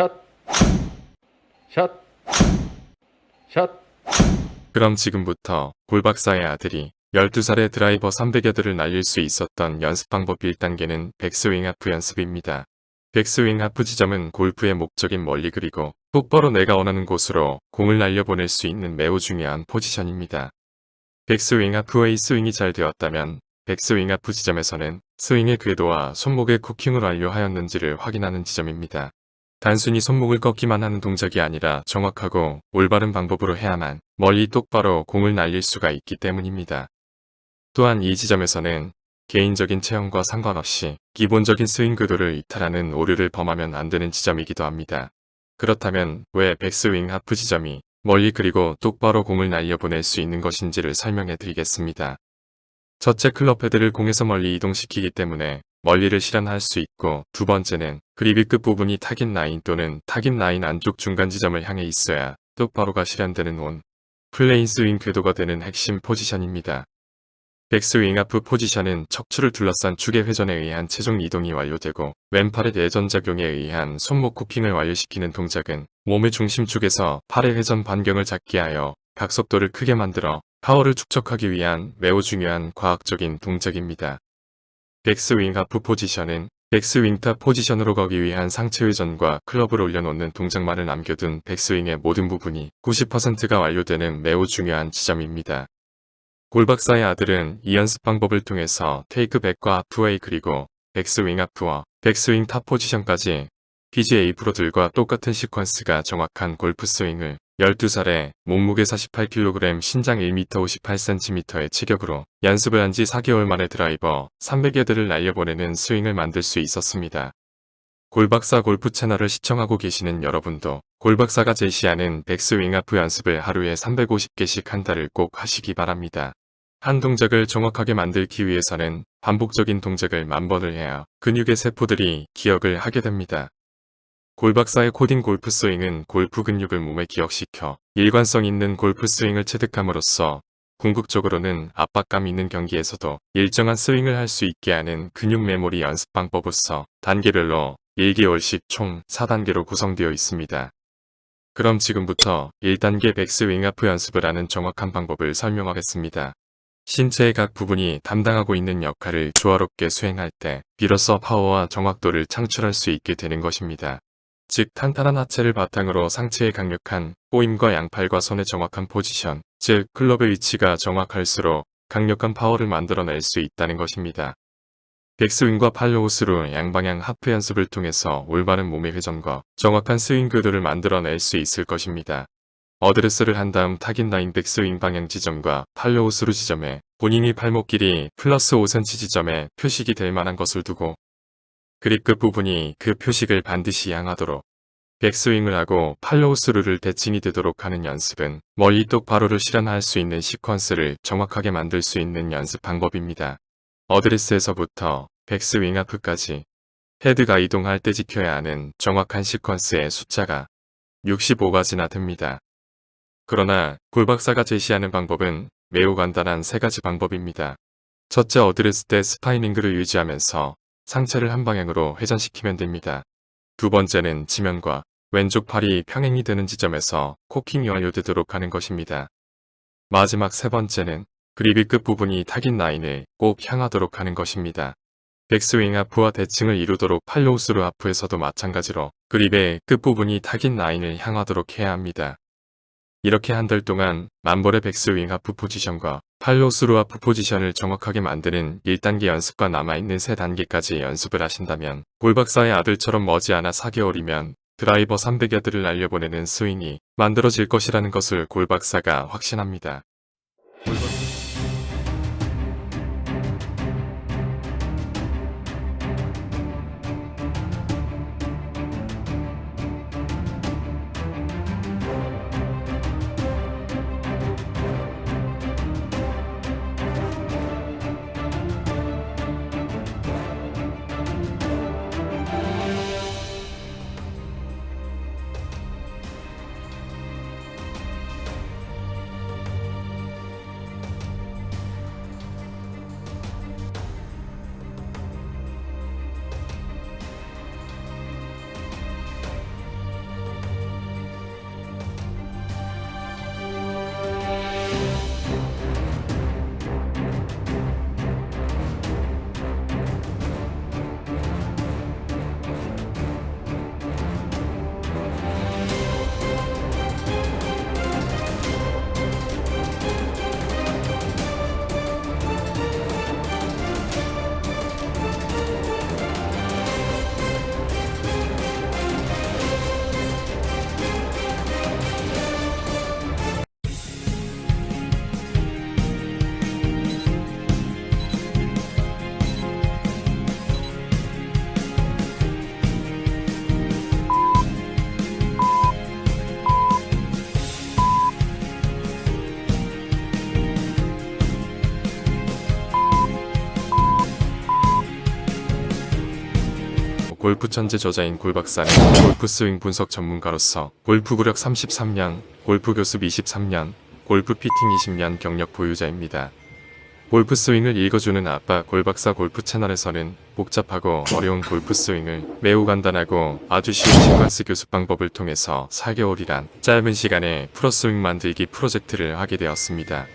샷, 샷, 샷. 그럼 지금부터 골박사의 아들이 12살의 드라이버 300여대를 날릴 수 있었던 연습 방법 1단계는 백스윙 하프 연습입니다. 백스윙 하프 지점은 골프의 목적인 멀리 그리고 똑바로 내가 원하는 곳으로 공을 날려보낼 수 있는 매우 중요한 포지션입니다. 백스윙 하프의 스윙이 잘 되었다면 백스윙 하프 지점에서는 스윙의 궤도와 손목의 쿠킹을 완료하였는지를 확인하는 지점입니다. 단순히 손목을 꺾기만 하는 동작이 아니라 정확하고 올바른 방법으로 해야만 멀리 똑바로 공을 날릴 수가 있기 때문입니다. 또한 이 지점에서는 개인적인 체형과 상관없이 기본적인 스윙 궤도를 이탈하는 오류를 범하면 안 되는 지점이기도 합니다. 그렇다면 왜 백스윙 하프 지점이 멀리 그리고 똑바로 공을 날려보낼 수 있는 것인지를 설명해 드리겠습니다. 첫째 클럽 헤드를 공에서 멀리 이동시키기 때문에 멀리를 실현할 수 있고 두 번째는 그립이 끝부분이 타깃 라인 또는 타깃 라인 안쪽 중간 지점을 향해 있어야 똑바로가 실현되는 온 플레인 스윙 궤도가 되는 핵심 포지션입니다. 백스윙 아프 포지션은 척추를 둘러싼 축의 회전에 의한 체중 이동이 완료되고 왼팔의 내전작용에 의한 손목 쿠핑을 완료시키는 동작은 몸의 중심축에서 팔의 회전 반경을 작게 하여 각속도를 크게 만들어 파워를 축적하기 위한 매우 중요한 과학적인 동작입니다. 백스윙 하프 포지션은 백스윙 탑 포지션으로 가기 위한 상체 회전과 클럽을 올려놓는 동작만을 남겨둔 백스윙의 모든 부분이 90%가 완료되는 매우 중요한 지점입니다. 골박사의 아들은 이 연습 방법을 통해서 테이크백과 하프웨이 그리고 백스윙 하프와 백스윙 탑 포지션까지 PGA 프로들과 똑같은 시퀀스가 정확한 골프 스윙을 12살에 몸무게 48kg 신장 1m 58cm의 체격으로 연습을 한 지 4개월 만에 드라이버 300여 대를 날려보내는 스윙을 만들 수 있었습니다. 골박사 골프 채널을 시청하고 계시는 여러분도 골박사가 제시하는 백스윙 아프 연습을 하루에 350개씩 한 달을 꼭 하시기 바랍니다. 한 동작을 정확하게 만들기 위해서는 반복적인 동작을 만 번을 해야 근육의 세포들이 기억을 하게 됩니다. 골박사의 코딩 골프 스윙은 골프 근육을 몸에 기억시켜 일관성 있는 골프 스윙을 체득함으로써 궁극적으로는 압박감 있는 경기에서도 일정한 스윙을 할 수 있게 하는 근육 메모리 연습 방법으로서 단계별로 1개월씩 총 4단계로 구성되어 있습니다. 그럼 지금부터 1단계 백스윙 아프 연습을 하는 정확한 방법을 설명하겠습니다. 신체의 각 부분이 담당하고 있는 역할을 조화롭게 수행할 때 비로소 파워와 정확도를 창출할 수 있게 되는 것입니다. 즉 탄탄한 하체를 바탕으로 상체의 강력한 꼬임과 양팔과 손의 정확한 포지션, 즉 클럽의 위치가 정확할수록 강력한 파워를 만들어낼 수 있다는 것입니다. 백스윙과 팔로우스루 양방향 하프 연습을 통해서 올바른 몸의 회전과 정확한 스윙 궤도를 만들어낼 수 있을 것입니다. 어드레스를 한 다음 타깃 라인 백스윙 방향 지점과 팔로우스루 지점에 본인이 발목 길이 플러스 5cm 지점에 표식이 될 만한 것을 두고 그립 끝 부분이 그 표식을 반드시 향하도록 백스윙을 하고 팔로우스루를 대칭이 되도록 하는 연습은 멀리 똑바로를 실현할 수 있는 시퀀스를 정확하게 만들 수 있는 연습 방법입니다. 어드레스에서부터 백스윙 아프까지 헤드가 이동할 때 지켜야 하는 정확한 시퀀스의 숫자가 65가지나 됩니다. 그러나 골박사가 제시하는 방법은 매우 간단한 세 가지 방법입니다. 첫째 어드레스 때 스파이닝그를 유지하면서 상체를 한 방향으로 회전시키면 됩니다. 두 번째는 지면과 왼쪽 팔이 평행이 되는 지점에서 코킹이 완료되도록 하는 것입니다. 마지막 세 번째는 그립이 끝 부분이 타깃 라인을 꼭 향하도록 하는 것입니다. 백스윙 하프와 대칭을 이루도록 팔로우스루 하프에서도 마찬가지로 그립의 끝부분이 타깃 라인을 향하도록 해야 합니다. 이렇게 한 달 동안 만벌의 백스윙 하프 포지션과 팔로우스루 하프 포지션을 정확하게 만드는 1단계 연습과 남아있는 3단계까지 연습을 하신다면 골박사의 아들처럼 머지않아 4개월이면 드라이버 300여드를 날려보내는 스윙이 만들어질 것이라는 것을 골박사가 확신합니다. 골프 천재 저자인 골박사는 골프 스윙 분석 전문가로서 골프 구력 33년, 골프 교습 23년, 골프 피팅 20년 경력 보유자입니다. 골프 스윙을 읽어주는 아빠 골박사 골프 채널에서는 복잡하고 어려운 골프 스윙을 매우 간단하고 아주 쉬운 시퀀스 교습 방법을 통해서 4개월이란 짧은 시간에 프로스윙 만들기 프로젝트를 하게 되었습니다.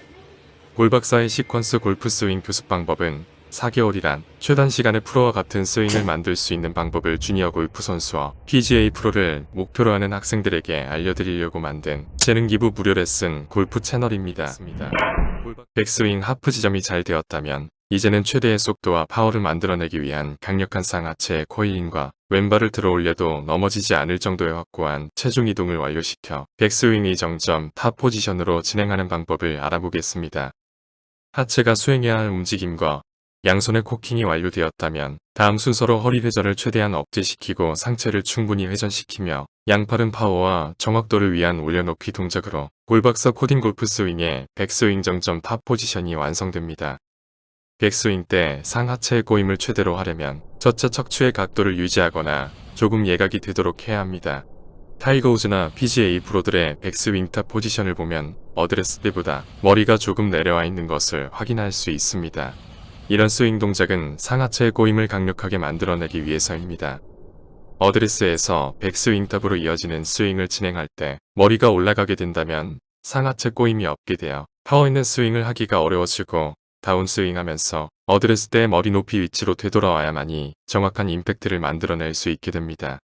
골박사의 시퀀스 골프 스윙 교습 방법은 4개월이란 최단 시간에 프로와 같은 스윙을 만들 수 있는 방법을 주니어 골프 선수와 PGA 프로를 목표로 하는 학생들에게 알려드리려고 만든 재능 기부 무료 레슨 골프 채널입니다. 백스윙 하프 지점이 잘 되었다면 이제는 최대의 속도와 파워를 만들어내기 위한 강력한 상하체의 코일링과 왼발을 들어 올려도 넘어지지 않을 정도의 확고한 체중 이동을 완료시켜 백스윙의 정점 탑 포지션으로 진행하는 방법을 알아보겠습니다. 하체가 수행해야 할 움직임과 양손의 코킹이 완료되었다면 다음 순서로 허리 회전을 최대한 억제시키고 상체를 충분히 회전시키며 양팔은 파워와 정확도를 위한 올려놓기 동작으로 골박사 코딩 골프 스윙의 백스윙 정점 탑 포지션이 완성됩니다. 백스윙 때 상하체의 꼬임을 최대로 하려면 저차 척추의 각도를 유지하거나 조금 예각이 되도록 해야 합니다. 타이거 우즈나 PGA 프로들의 백스윙 탑 포지션을 보면 어드레스 때보다 머리가 조금 내려와 있는 것을 확인할 수 있습니다. 이런 스윙 동작은 상하체의 꼬임을 강력하게 만들어내기 위해서입니다. 어드레스에서 백스윙 탑으로 이어지는 스윙을 진행할 때 머리가 올라가게 된다면 상하체 꼬임이 없게 되어 파워 있는 스윙을 하기가 어려워지고 다운스윙 하면서 어드레스 때 머리 높이 위치로 되돌아와야만이 정확한 임팩트를 만들어낼 수 있게 됩니다.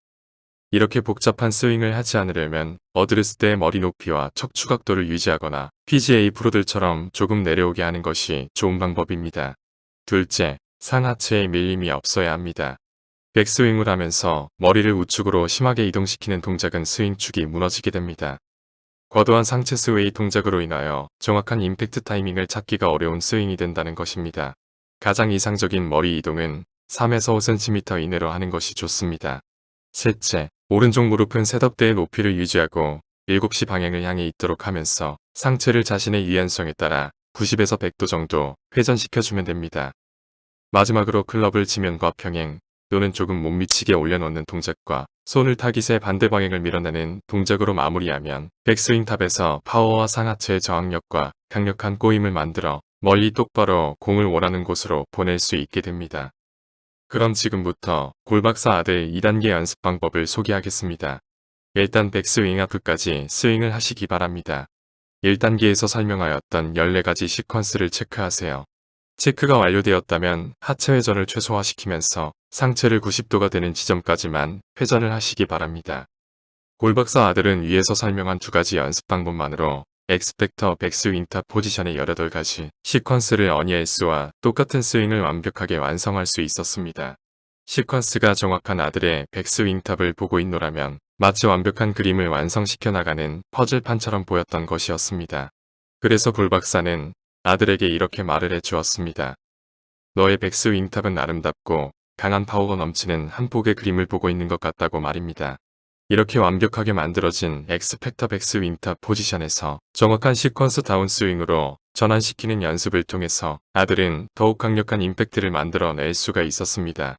이렇게 복잡한 스윙을 하지 않으려면 어드레스 때 머리 높이와 척추 각도를 유지하거나 PGA 프로들처럼 조금 내려오게 하는 것이 좋은 방법입니다. 둘째, 상하체에 밀림이 없어야 합니다. 백스윙을 하면서 머리를 우측으로 심하게 이동시키는 동작은 스윙축이 무너지게 됩니다. 과도한 상체 스웨이 동작으로 인하여 정확한 임팩트 타이밍을 찾기가 어려운 스윙이 된다는 것입니다. 가장 이상적인 머리 이동은 3에서 5cm 이내로 하는 것이 좋습니다. 셋째, 오른쪽 무릎은 셋업대의 높이를 유지하고 7시 방향을 향해 있도록 하면서 상체를 자신의 유연성에 따라 90에서 100도 정도 회전시켜주면 됩니다. 마지막으로 클럽을 지면과 평행 또는 조금 못 미치게 올려놓는 동작과 손을 타깃의 반대 방향을 밀어내는 동작으로 마무리하면 백스윙 탑에서 파워와 상하체의 저항력과 강력한 꼬임을 만들어 멀리 똑바로 공을 원하는 곳으로 보낼 수 있게 됩니다. 그럼 지금부터 골박사 아들 2단계 연습 방법을 소개하겠습니다. 일단 백스윙 앞까지 스윙을 하시기 바랍니다. 1단계에서 설명하였던 14가지 시퀀스를 체크하세요. 체크가 완료되었다면 하체 회전을 최소화시키면서 상체를 90도가 되는 지점까지만 회전을 하시기 바랍니다. 골박사 아들은 위에서 설명한 두 가지 연습 방법만으로 엑스펙터 백스 윙탑 포지션의 18가지 시퀀스를 어니엘스와 똑같은 스윙을 완벽하게 완성할 수 있었습니다. 시퀀스가 정확한 아들의 백스 윙탑을 보고 있노라면 마치 완벽한 그림을 완성시켜 나가는 퍼즐판처럼 보였던 것이었습니다. 그래서 골박사는 아들에게 이렇게 말을 해주었습니다. 너의 백스 윙탑은 아름답고 강한 파워가 넘치는 한 폭의 그림을 보고 있는 것 같다고 말입니다. 이렇게 완벽하게 만들어진 엑스펙터 백스 윙탑 포지션에서 정확한 시퀀스 다운스윙으로 전환시키는 연습을 통해서 아들은 더욱 강력한 임팩트를 만들어낼 수가 있었습니다.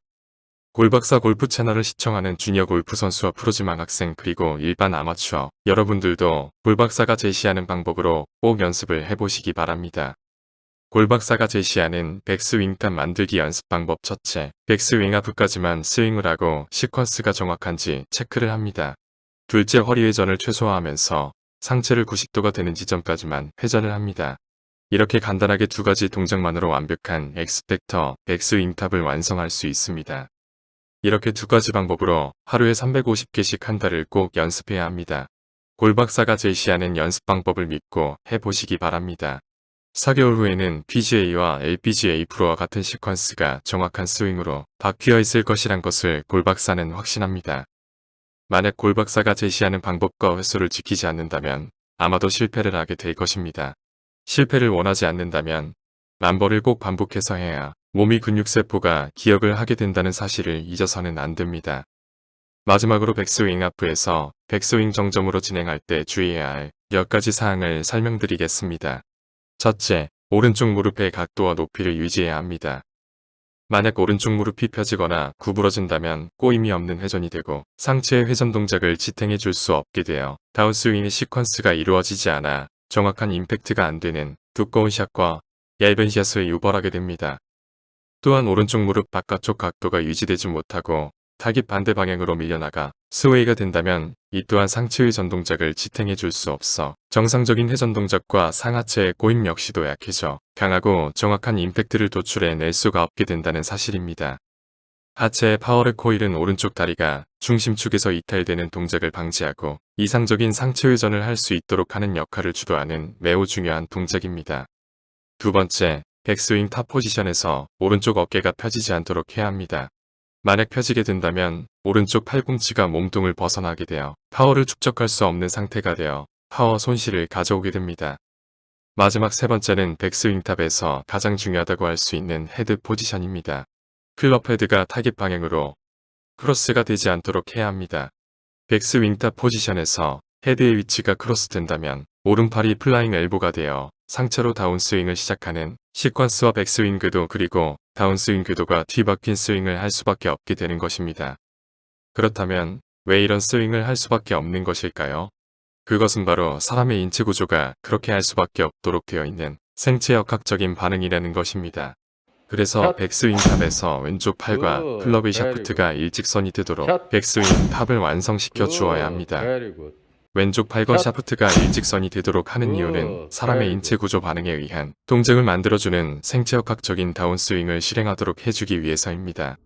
골박사 골프 채널을 시청하는 주니어 골프 선수와 프로지망 학생 그리고 일반 아마추어 여러분들도 골박사가 제시하는 방법으로 꼭 연습을 해보시기 바랍니다. 골박사가 제시하는 백스윙 탑 만들기 연습 방법 첫째, 백스윙 앞까지만 스윙을 하고 시퀀스가 정확한지 체크를 합니다. 둘째 허리 회전을 최소화하면서 상체를 90도가 되는 지점까지만 회전을 합니다. 이렇게 간단하게 두 가지 동작만으로 완벽한 엑스펙터 백스윙탑을 완성할 수 있습니다. 이렇게 두 가지 방법으로 하루에 350개씩 한 달을 꼭 연습해야 합니다. 골박사가 제시하는 연습 방법을 믿고 해보시기 바랍니다. 4개월 후에는 PGA와 LPGA 프로와 같은 시퀀스가 정확한 스윙으로 바뀌어 있을 것이란 것을 골박사는 확신합니다. 만약 골박사가 제시하는 방법과 횟수를 지키지 않는다면 아마도 실패를 하게 될 것입니다. 실패를 원하지 않는다면 람버를 꼭 반복해서 해야 몸이 근육세포가 기억을 하게 된다는 사실을 잊어서는 안 됩니다. 마지막으로 백스윙 아프에서 백스윙 정점으로 진행할 때 주의해야 할 몇 가지 사항을 설명드리겠습니다. 첫째, 오른쪽 무릎의 각도와 높이를 유지해야 합니다. 만약 오른쪽 무릎이 펴지거나 구부러진다면 꼬임이 없는 회전이 되고 상체의 회전 동작을 지탱해 줄 수 없게 되어 다운스윙의 시퀀스가 이루어지지 않아 정확한 임팩트가 안 되는 두꺼운 샷과 얇은 샷을 유발하게 됩니다. 또한 오른쪽 무릎 바깥쪽 각도가 유지되지 못하고 타깃 반대 방향으로 밀려나가 스웨이가 된다면 이 또한 상체의 전 동작을 지탱해 줄 수 없어 정상적인 회전 동작과 상하체의 꼬임 역시도 약해져 강하고 정확한 임팩트를 도출해 낼 수가 없게 된다는 사실입니다. 하체의 파워렉 코일은 오른쪽 다리가 중심축에서 이탈되는 동작을 방지하고 이상적인 상체 회전을 할 수 있도록 하는 역할을 주도하는 매우 중요한 동작입니다. 두 번째, 백스윙 탑 포지션에서 오른쪽 어깨가 펴지지 않도록 해야 합니다. 만약 펴지게 된다면 오른쪽 팔꿈치가 몸통을 벗어나게 되어 파워를 축적할 수 없는 상태가 되어 파워 손실을 가져오게 됩니다. 마지막 세 번째는 백스윙 탑에서 가장 중요하다고 할 수 있는 헤드 포지션입니다. 클럽 헤드가 타겟 방향으로 크로스가 되지 않도록 해야 합니다. 백스윙 탑 포지션에서 헤드의 위치가 크로스 된다면 오른팔이 플라잉 엘보가 되어 상체로 다운스윙을 시작하는 시퀀스와 백스윙 궤도 그리고 다운스윙 궤도가 뒤바뀐 스윙을 할 수밖에 없게 되는 것입니다. 그렇다면 왜 이런 스윙을 할 수밖에 없는 것일까요? 그것은 바로 사람의 인체 구조가 그렇게 할 수밖에 없도록 되어 있는 생체 역학적인 반응이라는 것입니다. 그래서 샷. 백스윙 탑에서 왼쪽 팔과 굿. 클럽의 샤프트가 일직선이 되도록 샷. 백스윙 탑을 완성시켜 주어야 합니다. 왼쪽 팔과 샷. 샤프트가 일직선이 되도록 하는 굿. 이유는 사람의 베리 인체 구조 반응에 의한 동작을 만들어주는 생체역학적인 다운스윙을 실행하도록 해주기 위해서입니다.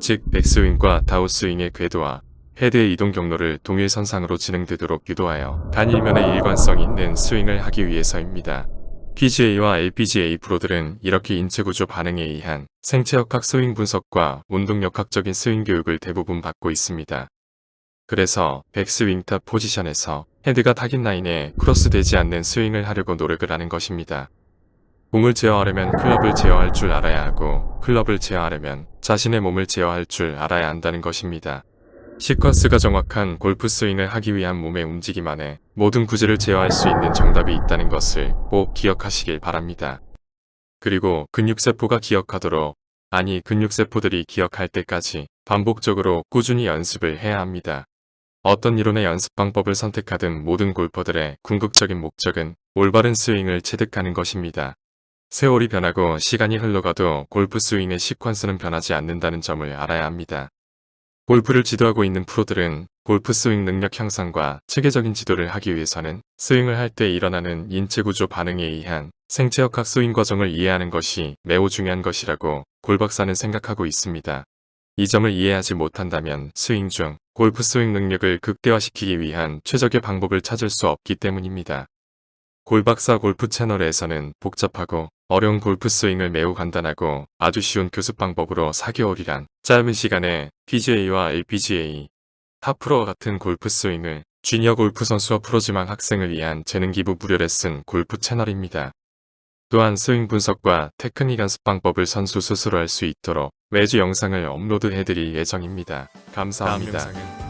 즉, 백스윙과 다운스윙의 궤도와 헤드의 이동 경로를 동일 선상으로 진행되도록 유도하여 단일면의 일관성 있는 스윙을 하기 위해서입니다. PGA와 LPGA 프로들은 이렇게 인체 구조 반응에 의한 생체역학 스윙 분석과 운동역학적인 스윙 교육을 대부분 받고 있습니다. 그래서 백스윙 탑 포지션에서 헤드가 타깃 라인에 크로스되지 않는 스윙을 하려고 노력을 하는 것입니다. 공을 제어하려면 클럽을 제어할 줄 알아야 하고 클럽을 제어하려면 자신의 몸을 제어할 줄 알아야 한다는 것입니다. 시퀀스가 정확한 골프 스윙을 하기 위한 몸의 움직임 안에 모든 구제를 제어할 수 있는 정답이 있다는 것을 꼭 기억하시길 바랍니다. 그리고 근육세포가 기억하도록 아니 근육세포들이 기억할 때까지 반복적으로 꾸준히 연습을 해야 합니다. 어떤 이론의 연습 방법을 선택하든 모든 골퍼들의 궁극적인 목적은 올바른 스윙을 체득하는 것입니다. 세월이 변하고 시간이 흘러가도 골프 스윙의 시퀀스는 변하지 않는다는 점을 알아야 합니다. 골프를 지도하고 있는 프로들은 골프 스윙 능력 향상과 체계적인 지도를 하기 위해서는 스윙을 할 때 일어나는 인체 구조 반응에 의한 생체역학 스윙 과정을 이해하는 것이 매우 중요한 것이라고 골박사는 생각하고 있습니다. 이 점을 이해하지 못한다면 스윙 중 골프 스윙 능력을 극대화시키기 위한 최적의 방법을 찾을 수 없기 때문입니다. 골박사 골프 채널에서는 복잡하고 어려운 골프 스윙을 매우 간단하고 아주 쉬운 교습 방법으로 4개월이란 짧은 시간에 PGA와 LPGA, 탑프로 같은 골프 스윙을 주니어 골프 선수와 프로지망 학생을 위한 재능 기부 무료 레슨 골프 채널입니다. 또한 스윙 분석과 테크닉 연습 방법을 선수 스스로 할 수 있도록 매주 영상을 업로드해드릴 예정입니다. 감사합니다.